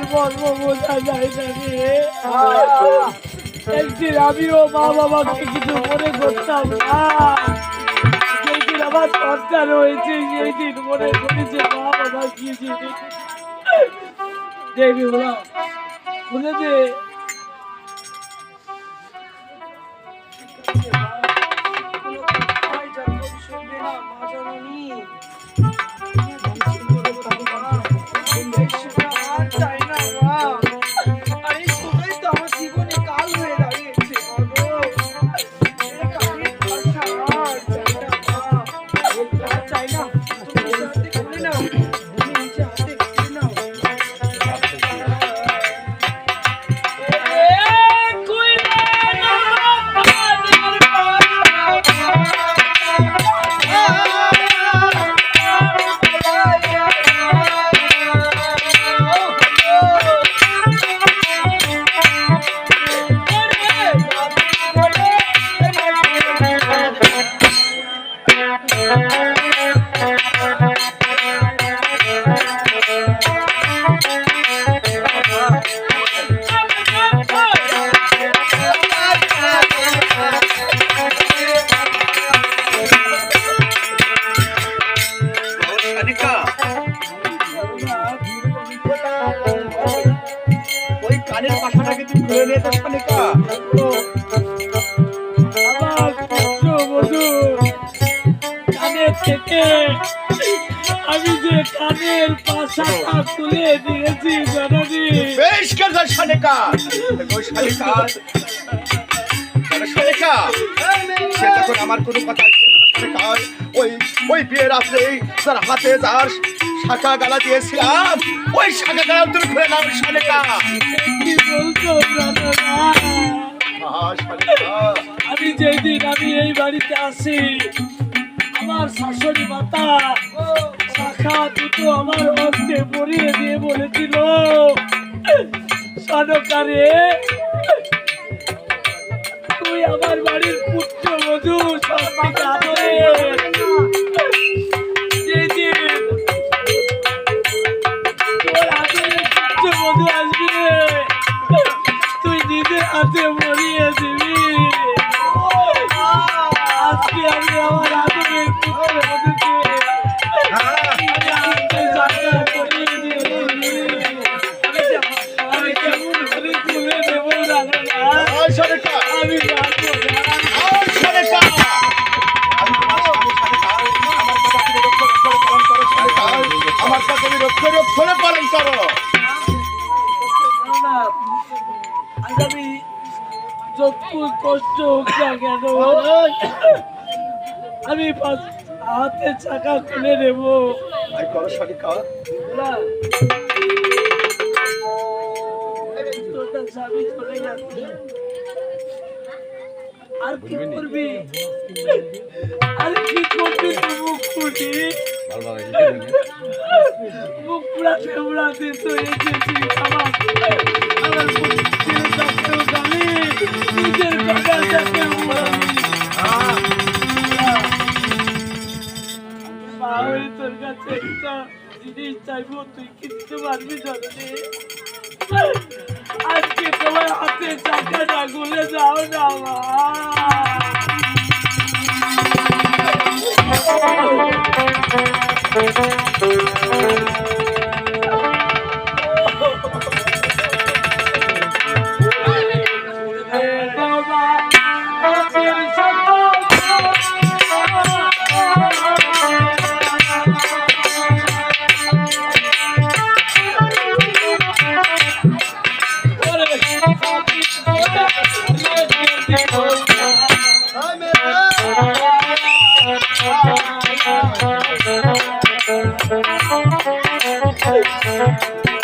মনের মর্ম বোঝা যায় না রে একদিন আমিও মা বাবাকে কিছু মনে করতাম না। যেদিন আমার সন্তান হয়েছে সেই দিন মনে করেছে মা বাবা কি দেবী বলা, বলে যে ওই কানের পাশাটাকে তুই খুলে নিয়ে তো থেকে আমি যে কানের পাশাটা তুলে দিয়েছি জননী বেশ কেন শালিকা। শালিকা। শালিকা। সে যখন আমার কোনো কথা শুনবে না, শালিকা, ওই ওই বিয়ের রাত্রে তার হাতে যার শাখা গালা দিয়েছিলাম। ওই শাখা গালা তুমি খুলে নাও শালিকা। কি বলছো জননা আহা, শালিকা। আমি যেদিন আমি এই বাড়িতে আসি আমার শাশুড়ি মাতা। শাখা দুটো আমার হস্তে পরিয়ে দিয়ে বলেছিল সাধকারে তুই আমার বাড়ির পুত্র মধু সব আদরে। আহা, শালিকা আমি জানব না আহা, শালিকা আমি তোমার আমার কথা তুমি রক্ষে রক্ষণে পালন করো। না, যতটুকু কষ্ট হোক না কেন আমি পাঁচ- চাকা খুলে নেব। করো না। তোরটা স্বামী চলে যাচ্ছে আর কি করবি? আর কি করবি তুই মুখ ফুটি মুখ পুড়াতে উড়াতে তো এসেছি আমার আমার ডাক্তার নিজের ডাকে মা হয়ে তোর কাছে একটা জিনিস চাইব তুই কিনতে পারবি জননী আজকে তোমার হাতে চাকাটা গুলে যাও না মা Música